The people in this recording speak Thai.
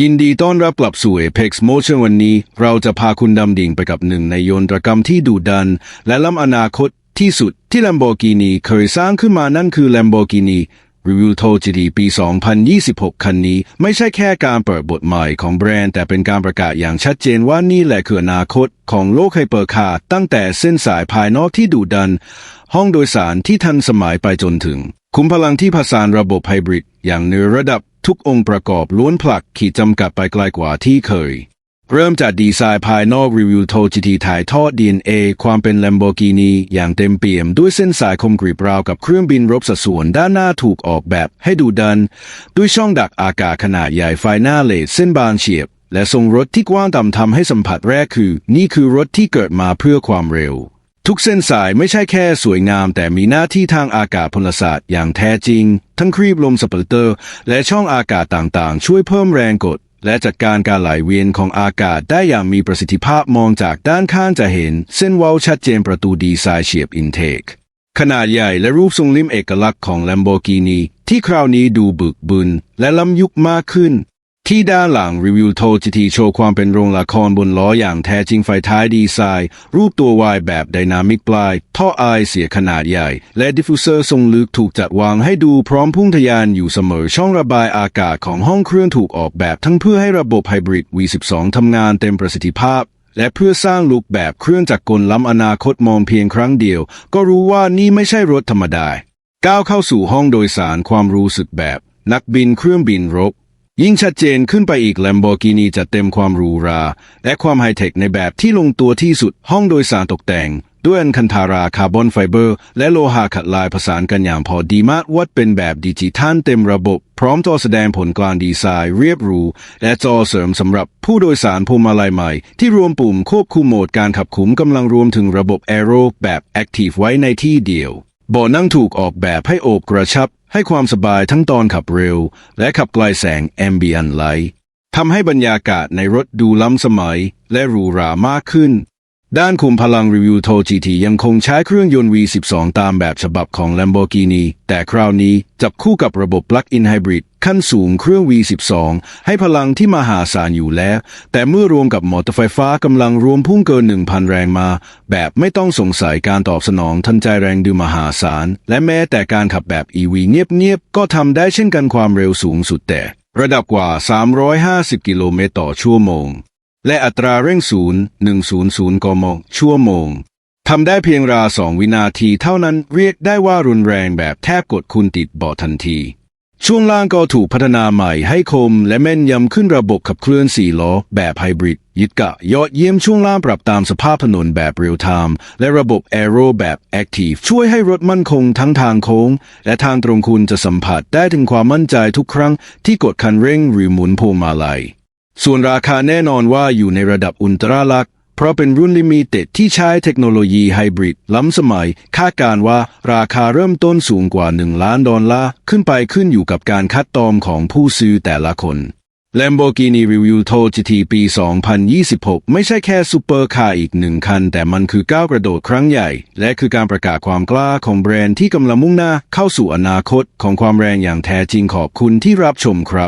ยินดีต้อนรับกลับสู่ Apex Motion วันนี้ เราจะพาคุณดำดิ่งไปกับหนึ่งในยนตรกรรมที่ดุดัน และล้ำอนาคตที่สุดที่ Lamborghini เคยสร้างขึ้นมานั่นคือ Lamborghini Revuelto GT ปี 2026 คันนี้ ไม่ใช่แค่การเปิดบทใหม่ของแบรนด์ แต่เป็นการประกาศอย่างชัดเจนว่านี่แหละคืออนาคตของโลกไฮเปอร์คาร์ตั้งแต่เส้นสายภายนอกที่ดุดัน ห้องโดยสารที่ทันสมัยไปจนถึง คุ้มพลังที่ผสานระบบไฮบริดอย่างเหนือระดับ ทุกองค์ประกอบล้วนผลักขีดจำกัดไปไกลกว่าที่เคย เริ่มจากดีไซน์ภายนอกรีวิวโทจีทีถ่ายทอด DNA ความเป็น Lamborghini อย่างเต็มเปี่ยมด้วยเส้นสายคมกริบราวกับเครื่องบินรบสัดส่วนด้านหน้าถูกออกแบบให้ดูดัน ด้วยช่องดักอากาศขนาดใหญ่ไฟหน้าเลดเส้นบางเฉียบ และทรงรถที่กว้างต่ำทำให้สัมผัสแรกคือ นี่คือรถที่เกิดมาเพื่อความเร็ว ทุกเส้นสายไม่ใช่แค่สวยงาม แต่มีหน้าที่ทางอากาศพลศาสตร์อย่างแท้จริง ทั้งครีบลมสปริเตอร์ และช่องอากาศต่างๆ ช่วยเพิ่มแรงกด และจัดการการไหลเวียนของอากาศได้อย่างมีประสิทธิภาพมองจากด้านข้างจะเห็น เส้นว้าชัดเจนประตูดีไซน์เฉียบอินเทคขนาดใหญ่และรูปทรงริมเอกลักษณ์ของ Lamborghini ที่คราวนี้ดูบึกบึนและล้ำยุคมากขึ้น ที่ด้านหลังรีวิวโทจิทีโชว์ความเป็นโรงละครบนล้ออย่างแท้จริงไฟท้ายดีไซน์ รูปตัววายแบบไดนามิกปลาย ท่อไอเสียขนาดใหญ่ และดิฟฟิวเซอร์ทรงลึกถูกจัดวางให้ดูพร้อมพุ่งทะยานอยู่เสมอช่องระบายอากาศของห้องเครื่องถูกออกแบบทั้งเพื่อให้ระบบไฮบริด V12 ทำงานเต็มประสิทธิภาพและเพื่อสร้างลุคแบบเครื่องจักรกลล้ำอนาคตมองเพียงครั้งเดียว ก็รู้ว่านี่ไม่ใช่รถธรรมดา ก้าวเข้าสู่ห้องโดยสารความรู้สึกแบบ นักบินเครื่องบินรบ ยิ่งชัดเจนขึ้นไปอีก Lamborghini จะเต็มความหรูหรา และความไฮเทคในแบบที่ลงตัวที่สุดห้องโดยสารตกแต่ง ด้วยอันคันธาราคาร์บอนไฟเบอร์ และโลหะขัดลายผสานกันอย่างพอดีมากวัดเป็นแบบดิจิทัลเต็มระบบ พร้อมจอแสดงผลกลางดีไซน์ เรียบหรู และจอเสริมสำหรับผู้โดยสารพวงมาลัยใหม่ ที่รวมปุ่มควบคุมโหมดการขับขุมกำลังรวมถึงระบบ Aero แบบ Active ไว้ในที่เดียวเบาะนั่งถูกออกแบบให้โอบกระชับ ให้ความสบายทั้งตอนขับเร็ว และขับไกลแสงแอมเบียนไลท์ทำให้บรรยากาศในรถดูล้ำสมัยและหรูหรามากขึ้น ด้านคุมพลังรีวิวโท GT ยังคงใช้เครื่องยนต์ V12 ตามแบบฉบับของ Lamborghini แต่คราวนี้จับคู่กับระบบ Plug-in Hybrid ขั้นสูงเครื่อง V12 ให้พลังที่มหาศาลอยู่แล้ว แต่เมื่อรวมกับมอเตอร์ไฟฟ้ากำลังรวมพุ่งเกิน 1,000 แรงมา แบบไม่ต้องสงสัยการตอบสนองทันใจแรงดึงมหาศาล และแม้แต่การขับแบบ EV เงียบๆ ก็ทำได้เช่นกันความเร็วสูงสุดแต่ ระดับกว่า 350 กิโลเมตรต่อชั่วโมง และอัตราเร่งศูนย์100กมชั่วโมงทำได้เพียงราวสองวินาทีเท่านั้นเรียกได้ว่ารุนแรงแบบแทบกดคุณติดเบาะทันที ช่วงล่างก็ถูกพัฒนาใหม่ให้คมและแม่นยำขึ้นระบบขับเคลื่อนสี่ล้อ แบบไฮบริดยึดกะยอดเยี่ยมช่วงล่างปรับตามสภาพถนนแบบเรียลไทม์และระบบ Aero แบบ Active ช่วยให้รถมั่นคงทั้งทางโค้ง และทางตรงคุณจะสัมผัสได้ถึงความมั่นใจทุกครั้งที่กดคันเร่งหรือหมุนพวงมาลัย ส่วนราคาแน่นอนว่าอยู่ในระดับอุลตราลักซ์เพราะเป็นรุ่นลิมิเต็ดที่ใช้เทคโนโลยีไฮบริดล้ำสมัย คาดการว่าราคาเริ่มต้นสูงกว่า 1 ล้านดอลลาร์ ขึ้นไปขึ้นอยู่กับการคัดตอมของผู้ซื้อแต่ละคน Lamborghini Review t o GT ปี 2026 ไม่ใช่แค่ซูเปอร์คาร์อีกหนึ่งคัน แต่มันคือก้าวกระโดดครั้งใหญ่ และคือการประกาศความกล้าของแบรนด์ที่กำลังมุ่งหน้าเข้าสู่อนาคตของความแรงอย่างแท้จริงขอบคุณที่รับชมครับ